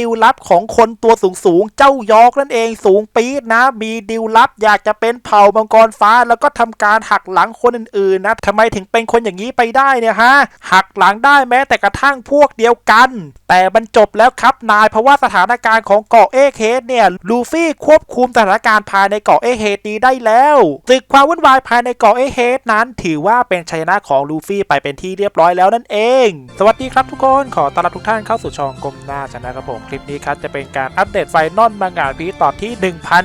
ดิวลับของคนตัวสูงสูงๆเจ้ายอกนั่นเองสูงปี๊ดนะ มีดิวลับอยากจะเป็นเผ่ามังกรฟ้า แล้วก็ทำการหักหลังคนอื่นๆนะทำไมถึงเป็นคนอย่างนี้ไปได้เนี่ยฮะหักหลังได้แม้แต่กระทั่งพวกเดียวกัน แต่มันจบแล้วครับนายเพราะว่าสถานการณ์ของเกาะเอเคสเนี่ยลูฟี่ควบคุมสถานการณ์ภายในเกาะเอเคสนี้ได้แล้วศึกความวุ่นวายภายในเกาะเอเคสนั้น ถือว่าเป็นชัยชนะของลูฟี่ไปเป็นที่เรียบร้อยแล้วนั่นเอง สวัสดีครับทุกคนขอต้อนรับทุกท่านเข้าสู่ช่องกลมหน้าชนะครับผมคลิปนี้ครับจะเป็นการอัปเดตไฟนอลมังงะพีตอนที่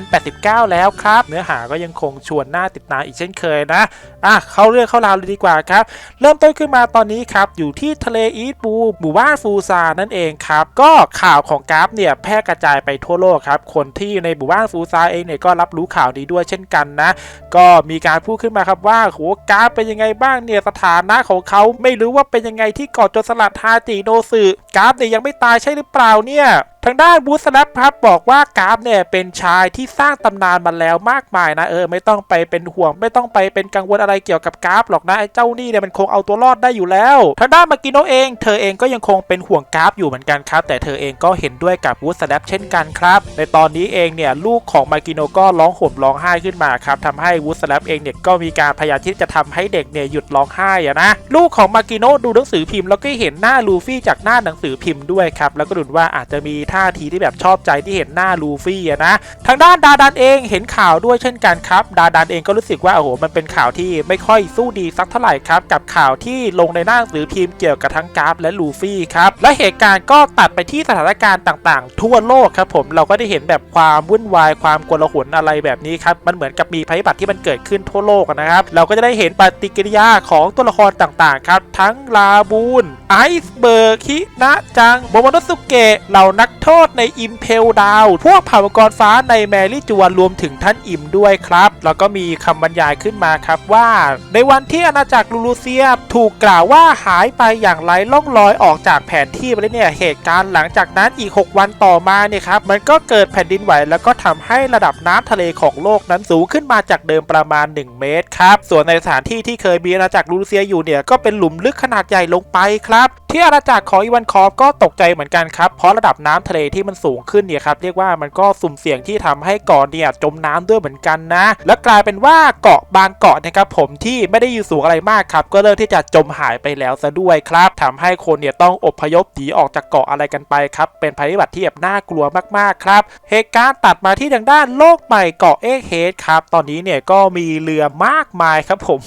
1089 แล้วครับ เนื้อหาก็ยังคงชวนน่าติดตามอีกเช่นเคยนะ อะ เข้าเรื่องเข้าราวเลยดีกว่าครับ เริ่มต้นขึ้นมาตอนนี้ครับ อยู่ที่ทะเลอีสบูหมู่บ้านฟูซานั่นเองครับ ก็ข่าวของกราฟเนี่ยแพร่กระจายไปทั่วโลกครับ คนที่อยู่ในหมู่บ้านฟูซาเองเนี่ยก็รับรู้ข่าวนี้ด้วยเช่นกันนะ ก็มีการพูดขึ้นมาครับว่าโหกราฟเป็นยังไงบ้างเนี่ยสถานะของเขาไม่รู้ว่าเป็นยังไงที่เกาะโจรสลัดฮาจิโนสึกราฟเนี่ยยังไม่ตายใช่หรือเปล่าเนี่ยทางด้านบูสแลปครับบอกว่ากราฟเนี่ยเป็นชายที่สร้างตำนานมาแล้วมากมายนะเออไม่ต้องไปเป็นห่วง ไม่ต้องไปเป็นกังวลอะไรเกี่ยวกับกราฟหรอกนะไอ้เจ้านี่เนี่ยมันคงเอาตัวรอดได้อยู่แล้วทางด้านมากิโนเอง เธอเองก็ยังคงเป็นห่วงกราฟอยู่เหมือนกันครับ แต่เธอเองก็เห็นด้วยกับบูสแลปเช่นกันครับในตอนนี้เองเนี่ยลูกของมากิโนก็ร้องห่มร้องไห้ขึ้นมาครับทำให้วูสแลปเองเนี่ยก็มีการพยายามที่จะทำให้เด็กเนี่ยหยุดร้องไห้อะนะลูกของมากิโนดูหนังสือพิมพ์แล้วก็เห็นหน้าลูฟี่จากหน้าหนังสือพิมพ์ด้วยครับแล้วก็ดูว่าอาจจะมีท่าทีที่แบบชอบใจที่เห็นหน้าลูฟี่อะนะทางด้านดาดันเองเห็นข่าวด้วยเช่นกันครับ ดาดันเองก็รู้สึกว่าโอ้โหมันเป็นข่าวที่ไม่ค่อยสู้ดีสักเท่าไหร่ครับ กับข่าวที่ลงในหน้าหนังสือพิมพ์เกี่ยวกับทั้งกราฟและลูฟี่ครับและเหตุการณ์ก็ตัดไปที่สถานการณ์ต่างๆ ทั่วโลกครับผมเราก็ได้เห็นแบบความวุ่นวายความกลาหลอะไรแบบนี้ครับมันเหมือนกับมีภัยพิบัติที่มันเกิดขึ้นทั่วโลกนะครับเราก็จะได้เห็นปฏิกิริยาของตัวละครต่างๆครับทั้งลาบูน ไอซ์เบิร์กคินะจังโมโมโนสุเกะเหล่านักโทษในอิมเพลดาว พวกเผ่ามังกรฟ้าในแมรี่จวนรวมถึงท่านอิมด้วยครับ แล้วก็มีคำบรรยายขึ้นมาครับว่า ในวันที่อาณาจักรลูลูเซียถูกกล่าวว่าหายไปอย่างไร้ล่องรอยออกจากแผนที่ไปแล้วเนี่ยเหตุการณ์หลังจากนั้นอีก 6 วันต่อมาเนี่ยครับมันก็เกิดแผ่นดินไหว แล้วก็ทำให้ระดับน้ำทะเลของโลกนั้นสูงขึ้นมาจากเดิมประมาณ 1 เมตรครับส่วนในสถานที่ที่เคยมีอาณาจักรลูลูเซียอยู่เนี่ยก็เป็นหลุมลึกขนาดใหญ่ลงไปครับที่อาณาจักรของอีวานคอฟก็ตกใจเหมือนกันครับ เพราะระดับน้ำทะเลที่มันสูงขึ้นเนี่ยครับเรียกว่ามันก็สุ่มเสี่ยงที่ทำให้เกาะเนี่ยจมน้ำด้วยเหมือนกันนะ และกลายเป็นว่าเกาะบางเกาะนะครับผมที่ไม่ได้อยู่สูงอะไรมากครับก็เริ่มที่จะจมหายไปแล้วซะด้วยครับทำให้คนเนี่ยต้องอพยพหนีออกจากเกาะอะไรกันไปครับเป็นภัยพิบัติที่แบบน่ากลัวมากๆครับเหตุการณ์ตัดมาที่ทางด้านโลกใหม่เกาะเอกเฮดครับตอนนี้เนี่ยก็มีเรือมากมายครับผม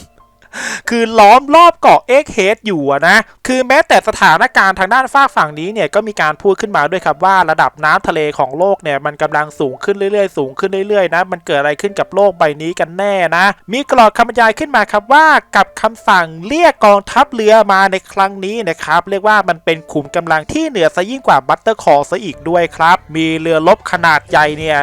คือล้อมรอบเกาะเอ็กเฮดอยู่นะ คือแม้แต่สถานการณ์ทางด้านฝากฝั่งนี้เนี่ยก็มีการพูดขึ้นมาด้วยครับว่าระดับน้ำทะเลของโลกเนี่ยมันกำลังสูงขึ้นเรื่อยๆ สูงขึ้นเรื่อยๆนะมันเกิดอะไรขึ้นกับโลกใบนี้กันแน่นะ มีกรอดคำบรรยายขึ้นมาครับว่ากับคำสั่งเรียกกองทัพเรือมาในครั้งนี้นะครับ เรียกว่ามันเป็นขุมกำลังที่เหนือซะยิ่งกว่าบัตเตอร์คอร์ซะอีกด้วยครับ มีเรือรบขนาดใหญ่เนี่ย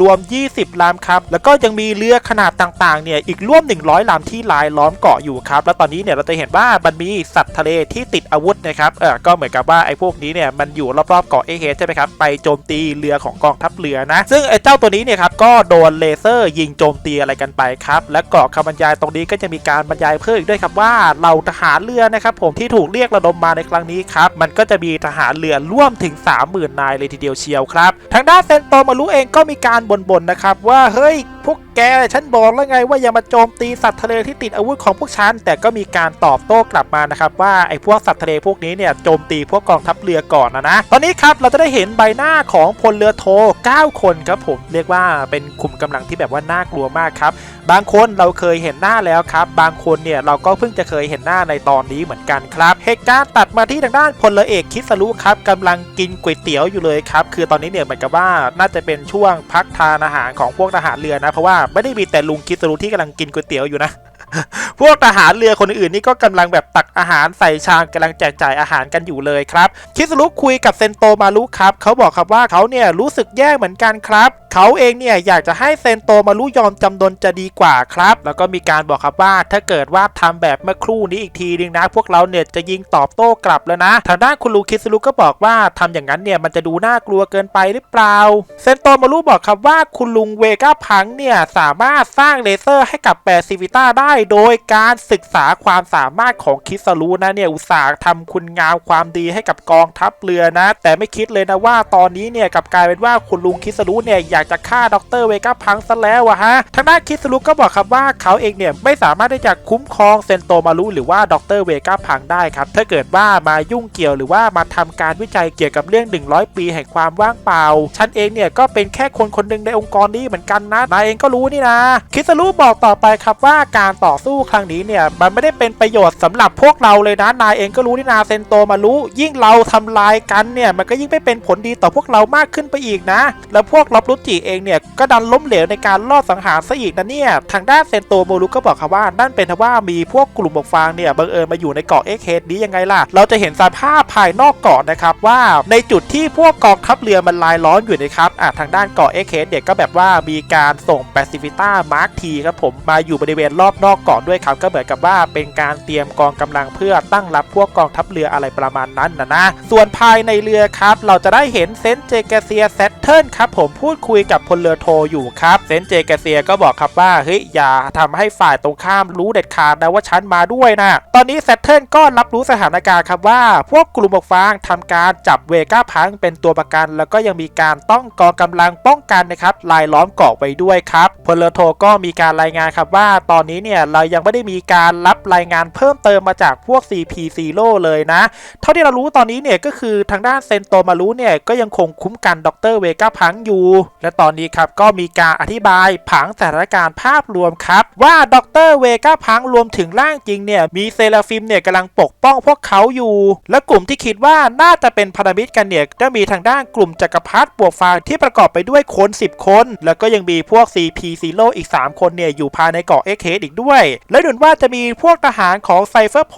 รวมๆ20ลำครับ แล้วก็ยังมีเรือขนาดต่างๆเนี่ยอีกร่วม 100ลำที่ลายล้อมเกาะอยู่ครับแล้วตอนนี้เนี่ยเราจะเห็นว่ามันมีสัตว์ทะเลที่ติดอาวุธนะครับเออก็เหมือนกับว่าไอ้พวกนี้เนี่ยมันอยู่รอบๆเกาะเอเฮใช่ไหมครับไปโจมตีเรือของกองทัพเรือนะ ซึ่งไอ้เจ้าตัวนี้เนี่ยครับก็โดนเลเซอร์ยิงโจมตีอะไรกันไปครับและกรอกคำบรรยายตรงนี้ก็จะมีการบรรยายเพิ่มอีกด้วยครับว่าเหล่าทหารเรือนะครับผมที่ถูกเรียกระดมมาในครั้งนี้ครับมันก็จะมีทหารเรือร่วมถึง 30,000 นายเลยทีเดียวเชียวครับ ทางด้านเซนโตมารุเองก็มีการบ่นๆนะครับว่าเฮ้ยพวกแกฉันบอกแล้วไงว่าอย่ามาโจมตีสัตว์ทะเลที่ติดอาวุธของพวกฉันแต่ก็มีการตอบโต้กลับมานะครับว่าไอ้พวกสัตว์ทะเลพวกนี้เนี่ยโจมตีพวกกองทัพเรือก่อนนะนะตอนนี้ครับเราจะได้เห็นใบหน้าของพลเรือโท 9 คนครับผมเรียกว่าเป็นขุมกำลังที่แบบว่าน่ากลัวมากครับบางคนเราเคยเห็นหน้าแล้วครับ บางคนเนี่ยเราก็เพิ่งจะเคยเห็นหน้าในตอนนี้เหมือนกันครับเหตุการณ์ตัดมาที่ทางด้านพลเรือเอกคิสรุครับกำลังกินก๋วยเตี๋ยวอยู่เลยครับคือตอนนี้เนี่ยเหมือนกับว่าน่าจะเป็นช่วงพักทานอาหารของพวกทหารเรือนะ เพราะว่าไม่ได้มีแต่ลุงคิสรุที่กำลังกินก๋วยเตี๋ยวอยู่นะ พวกทหารเรือคนอื่นนี่ก็กำลังแบบตักอาหารใส่ชามกำลังแจกจ่ายอาหารกันอยู่เลยครับ คิสรุคุยกับเซนโตมารุครับเขาบอกครับว่าเขาเนี่ยรู้สึกแย่เหมือนกันครับเขาเองเนี่ยอยากจะให้เซนโตมารุยอมจำนนจะดีกว่าครับ แล้วก็มีการบอกครับว่าถ้าเกิดว่าทำแบบเมื่อครู่นี้อีกทีนึงนะ พวกเราเนี่ยจะยิงตอบโต้กลับแล้วนะทางด้านคุณลุงคิสรุก็บอกว่าทำอย่างนั้นเนี่ยมันจะดูน่ากลัวเกินไปหรือเปล่าเซนโตมารุบอกครับว่าคุณลุงเวก้าพังเนี่ยสามารถสร้างเลเซอร์ให้กับแปซิฟิต้าได้โดยการศึกษาความสามารถของคิสรุนะเนี่ยอุตส่าห์ทำคุณงามความดีให้กับกองทัพเรือนะ แต่ไม่คิดเลยนะว่าตอนนี้เนี่ยกลับกลายเป็นว่าคุณลุงคิสรุเนี่ยอยากจะฆ่าดรเวก้าพังซะแล้วอะฮะทางด้านคิสรุก็บอกครับว่าเขาเองเนี่ยไม่สามารถที่จะคุ้มครองเซนโตมารุหรือว่าดรเวก้าพังได้ครับถ้าเกิดว่ามายุ่งเกี่ยวหรือว่ามาทำการวิจัยเกี่ยวกับเรื่อง 100 ปีแห่งความว่างเปล่าฉันเองเนี่ยก็เป็นแค่คนคนหนึ่งในองค์กรนี้เหมือนกันนะนายเองก็รู้นี่นะคิสรุบอกต่อไปครับว่าการต่อสู้ครั้งนี้เนี่ยมันไม่ได้เป็นประโยชน์สำหรับพวกเราเลยนะนายเองก็รู้นี่นาเซนโตมารู้ ยิ่งเราทำลายกันเนี่ยมันก็ยิ่งไม่เป็นผลดีต่อพวกเรามากขึ้นไปอีกนะ แล้วพวกลอบรุจิเองเนี่ยก็ดันล้มเหลวในการลอบสังหารซะอีกนะเนี่ยทางด้านเซนโตโมรุก็บอกครับว่านั่นเป็นเพราะว่ามีพวกกลุ่มบกฟางเนี่ยบังเอิญมาอยู่ในเกาะเอ็กเฮดนี้ยังไงล่ะ เราจะเห็นสภาพภายนอกเกาะนะครับว่าในจุดที่พวกกองทัพเรือมันลายล้อมอยู่นะครับอะทางด้านเกาะเอ็กเฮดเนี่ยก็แบบว่ามีการส่งแปซิฟิต้ามาร์คทีครับผมมาอยู่บริเวณรอบนอกเกาะด้วยครับก็เหมือนกับว่าเป็นการเตรียมกองกำลังเพื่อตั้งรับพวกกองทัพเรืออะไรประมาณนั้นนะนะ ส่วนภายในเรือครับ เราจะได้เห็นเซนเจเกเซียแซตเทิลครับผมพูดคุยกับพลเรือโทอยู่ครับเซนเจเกเซียก็บอกครับว่าเฮ้ยอย่าทำให้ฝ่ายตรงข้ามรู้เด็ดขาดนะว่าฉันมาด้วยนะ ตอนนี้แซตเทิลก็รับรู้สถานการณ์ครับว่า พวกกลุ่มบกฟางทำการจับเวก้าพังเป็นตัวประกัน แล้วก็ยังมีการต้องกองกำลังป้องกันนะครับลายล้อมเกาะไว้ด้วยครับพลเรือโทก็มีการรายงานครับว่าตอนนี้เนี่ยเรายังไม่ได้มีการรับรายงานเพิ่มเติมมาจากพวก CP0 เลยนะ เท่าที่เรารู้ตอนนี้เนี่ยก็คือทางด้านเซนโตมารุเนี่ยก็ยังคงคุ้มกันดรเวก้าพังอยู่ และตอนนี้ครับก็มีการอธิบายผังสถานการณ์ภาพรวมครับ ว่าดรเวก้าพังรวมถึงร่างจริงเนี่ยมีเซราฟิมเนี่ยกำลังปกป้องพวกเขาอยู่ และกลุ่มที่คิดว่าน่าจะเป็นพันธมิตรกันเนี่ยก็มีทางด้านกลุ่มจักรพรรดิบวกฟางที่ประกอบไปด้วยคน 10 คน แล้วก็ยังมีพวก CP0 อีก 3 คนเนี่ยอยู่ภายในเกาะเอ็กเคอีกด้วย และหมือนว่าจะมีพวกทหารของไซเฟอร์โพ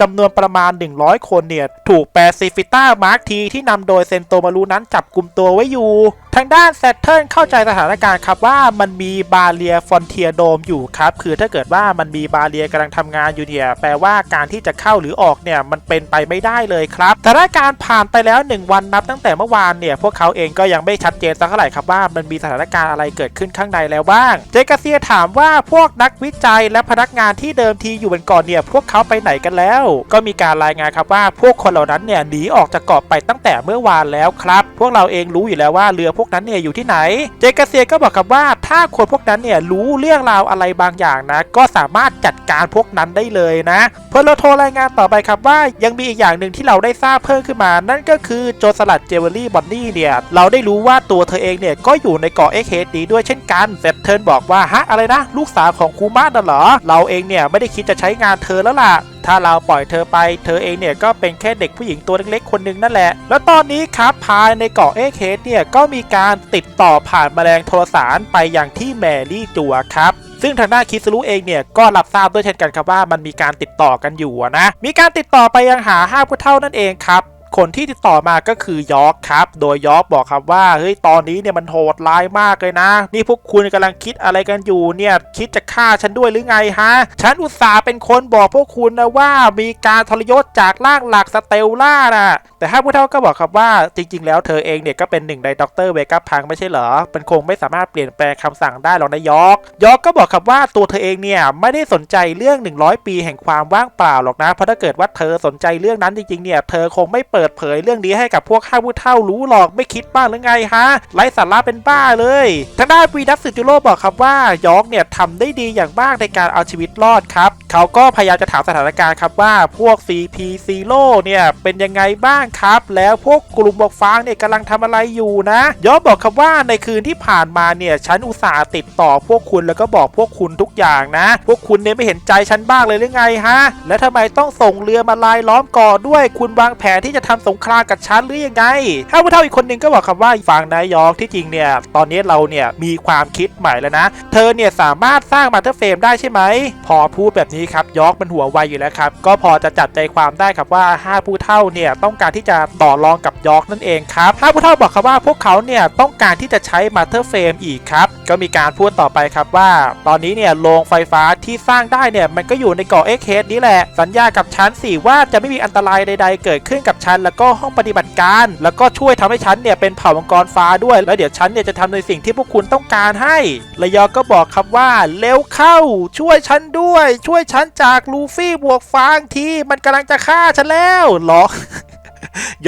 จำนวนประมาณ 100 คนเนี่ย ถูกแปซิฟิต้ามาร์คทีที่นำโดยเซนโตมารูนั้นจับกลุ่มตัวไว้อยู่ ทางด้านแซตเทิลเข้าใจสถานการณ์ครับว่ามันมีบาเรียฟอนเทียโดมอยู่ครับ คือถ้าเกิดว่ามันมีบาเรียกำลังทำงานอยู่เนี่ย แปลว่าการที่จะเข้าหรือออกเนี่ยมันเป็นไปไม่ได้เลยครับแต่ถ้าการผ่านไปแล้ว 1 วันนับตั้งแต่เมื่อวานเนี่ยพวกเขาเองก็ยังไม่ชัดเจนสักเท่าไหร่ครับว่ามันมีสถานการณ์อะไรเกิดขึ้นข้างในแล้วบ้าง เจกาเซียถามว่าพวกนักวิจัยและพนักงานที่เดิมทีอยู่บนเกาะเนี่ยพวกเขาไปไหนกันแล้ว ก็มีการรายงานครับว่าพวกคนเหล่านั้นเนี่ยหนีออกจากเกาะไปตั้งแต่เมื่อวานแล้วครับ พวกเราเองรู้อยู่แล้วว่าเรือพวกนั้นเนี่ยอยู่ที่ไหน เจกเซียก็บอกกับว่าถ้าคนพวกนั้นเนี่ยรู้เรื่องราวอะไรบางอย่างนะ ก็สามารถจัดการพวกนั้นได้เลยนะเพลโทรรายงานต่อไปครับว่ายังมีอีกอย่างหนึ่งที่เราได้ทราบเพิ่มขึ้นมา นั่นก็คือโจรสลัดเจเวลรี่บอนนี่เนี่ยเราได้รู้ว่าตัวเธอเองเนี่ยก็อยู่ในเกาะเอ็กเฮดนี้ด้วยเช่นกันเซตเทิร์นบอกว่าฮะอะไรนะ ลูกสาวของคูมาน่ะเหรอเราเองเนี่ยไม่ได้คิดจะใช้งานเธอแล้วล่ะ ถ้าเราปล่อยเธอไปเธอเองเนี่ยก็เป็นแค่เด็กผู้หญิงตัวเล็กๆคนหนึ่งนั่นแหละ แล้วตอนนี้ครับภายในเกาะเอเฮดเนี่ยก็มีการติดต่อผ่านแมลงโทรสารไปอย่างที่แมรี่จัวครับซึ่งทางด้านคิสรุเองเนี่ยก็รับทราบด้วยเช่นกันครับว่ามันมีการติดต่อกันอยู่นะ มีการติดต่อไปยังหาห้าผู้เท่านั่นเองครับ คนที่ติดต่อมาก็คือยอร์กครับ โดยยอร์กบอกครับว่าเฮ้ยตอนนี้เนี่ยมันโหดร้ายมากเลยนะ นี่พวกคุณกำลังคิดอะไรกันอยู่เนี่ยคิดจะฆ่าฉันด้วยหรือไงฮะ ฉันอุตส่าห์เป็นคนบอกพวกคุณนะว่ามีการทรยศจากร่างหลักสเตลล่านะแต่ห้าผู้เท่าก็บอกครับว่าจริง ๆ แล้วเธอเองเนี่ยก็เป็นหนึ่งในด็อกเตอร์เวกัพังไม่ใช่เหรอมันคงไม่สามารถเปลี่ยนแปลงคำสั่งได้หรอกนะยอร์กยอร์กก็บอกครับว่าตัวเธอเองเนี่ยไม่ได้สนใจเรื่อง 100 ปีแห่งความว่างเปล่าหรอกนะเพราะถ้าเกิดว่าเธอสนใจเรื่องนั้นจริงๆเนี่ยเธอคงไม่เปิดเผยเรื่องนี้ให้กับพวกห้าผู้เท่ารู้หรอกไม่คิดบ้างหรือไงฮะไร้สาระเป็นบ้าเลยทางด้านวีดัสสึจูโร่บอกครับว่ายอกเนี่ยทำได้ดีอย่างมากในการเอาชีวิตรอดครับ เขาก็พยายามจะถามสถานการณ์ครับว่าพวก CP0 เนี่ยเป็นยังไงบ้างครับ แล้วพวกกลุ่มบอกฟางเนี่ยกำลังทำอะไรอยู่นะยอกบอกครับว่าในคืนที่ผ่านมาเนี่ยฉันอุตส่าห์ติดต่อพวกคุณแล้วก็บอกพวกคุณทุกอย่างนะ พวกคุณเนี่ยไม่เห็นใจฉันบ้างเลยหรือไงฮะ และทำไมต้องส่งเรือมาลายล้อมก่อด้วยคุณวางแผนที่จะทำสงครามกับฉันหรือยังไงถ้าผู้เฒ่าอีกคนหนึ่งก็บอกครับว่าฟังนายยอกที่จริงเนี่ยตอนนี้เราเนี่ยมีความคิดใหม่แล้วนะ เธอเนี่ยสามารถสร้างมาเตอร์เฟรมได้ใช่ไหม พอพูดแบบนี้ครับยอกมันหัวไวอยู่แล้วครับ ก็พอจะจับใจความได้ครับว่าห้าผู้เฒ่าเนี่ยต้องการที่จะต่อรองกับยอกนั่นเองครับห้าผู้เฒ่าบอกครับว่าพวกเขาเนี่ยต้องการที่จะใช้มาเตอร์เฟรมอีกครับก็มีการพูดต่อไปครับว่า ตอนนี้เนี่ยโรงไฟฟ้าที่สร้างได้เนี่ยมันก็อยู่ในเกาะเอ็กเฮดนี่แหละสัญญากับฉันสิว่าจะไม่มีอันตรายใด ๆ เกิดขึ้นกับฉันแล้วก็ห้องปฏิบัติการ แล้วก็ช่วยทำให้ฉันเนี่ยเป็นเผ่ามังกรฟ้าด้วย แล้วเดี๋ยวฉันเนี่ยจะทำในสิ่งที่พวกคุณต้องการให้ระยอก็บอกครับว่าเร็วเข้า ช่วยฉันด้วย ช่วยฉันจากลูฟี่บวกฟางทีมันกำลังจะฆ่าฉันแล้วหรอ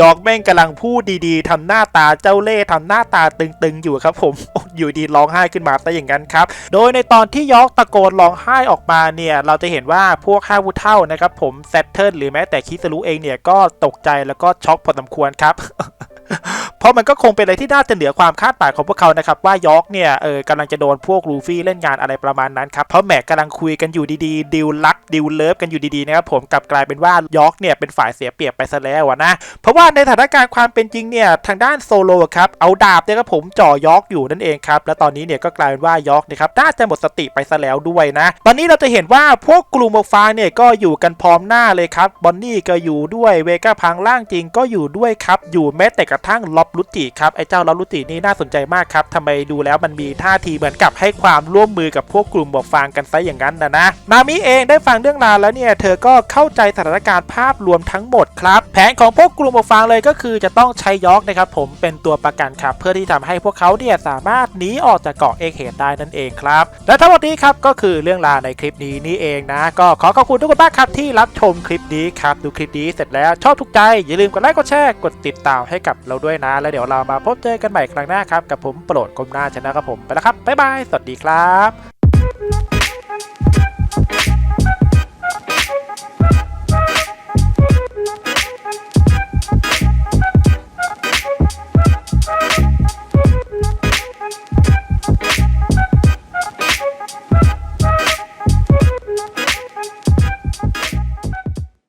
ยอกแม่งกำลังพูดดีๆทำหน้าตาเจ้าเล่ห์ทำหน้าตาตึงๆอยู่ครับผมอยู่ดีร้องไห้ขึ้นมาแต่อย่างนั้นครับ โดยในตอนที่ยอกตะโกนร้องไห้ออกมาเนี่ย เราจะเห็นว่าพวกข้าวุเท่านะครับผมแซตเทิลหรือแม้แต่คิสรุเองเนี่ยก็ตกใจแล้วก็ช็อกพอสมควรครับ ราะมันก็คงเป็นอะไรที่น่าจะเหนือความคาดหมายของพวกเขานะครับว่ายอกเนี่ยเออกำลังจะโดนพวกลูฟี่เล่นงานอะไรประมาณนั้นครับเพราะแหมกำลังคุยกันอยู่ดีๆดิวลักดิวเลิฟกันอยู่ดีๆนะครับผมกลับกลายเป็นว่ายอกเนี่ยเป็นฝ่ายเสียเปรียบไปซะแล้วนะเพราะว่าในสถานการณ์ความเป็นจริงเนี่ยทางด้านโซโลครับเอาดาบเนี่ยครับผมจ่อยอกอยู่นั่นเองครับและตอนนี้เนี่ยก็กลายเป็นว่ายอกเนะครับน่าจะหมดสติไปซะแล้วด้วยนะ ตอนนี้เราจะเห็นว่าพวกกลุ่มหมฟางเนี่ยก็อยู่กันพร้อมหน้าเลยครับบอนนี่ก็อยู่ด้วยเวก้าพังล่างจริงก็อยู่ด้วยครับอยู่แม้แต่กระทั่งล็อบลุจิครับไอ้เจ้าลอลุจินี่น่าสนใจมากครับทำไมดูแล้วมันมีท่าทีเหมือนกับให้ความร่วมมือกับพวกกลุ่มหมวกฟางกันซะอย่างนั้นนะนะนามิเองได้ฟังเรื่องราวแล้วเนี่ยเธอก็เข้าใจสถานการณ์ภาพรวมทั้งหมดครับแผนของพวกกลุ่มหมวกฟางเลยก็คือจะต้องใช้ยอกนะครับผมเป็นตัวประกันครับเพื่อที่ทำให้พวกเขาเนี่ยสามารถหนีออกจากเกาะเอกเฮดได้นั่นเองครับและทั้งหมดนี้ครับก็คือเรื่องราวในคลิปนี้นี่เองนะ ก็ขอขอบคุณทุกคนมากครับที่รับชมคลิปนี้ครับดูคลิปนี้เสร็จแล้วชอบทุกใจอย่าลืมกดไลค์กดแชร์กดติดตามให้กับเราด้วยนะแล้วเดี๋ยวเรามาพบเจอกันใหม่ครั้งหน้าครับ กับผมโปรดกลมหน้าชนะครับผม ไปแล้วครับ บ๊ายบาย สวัสดีครับ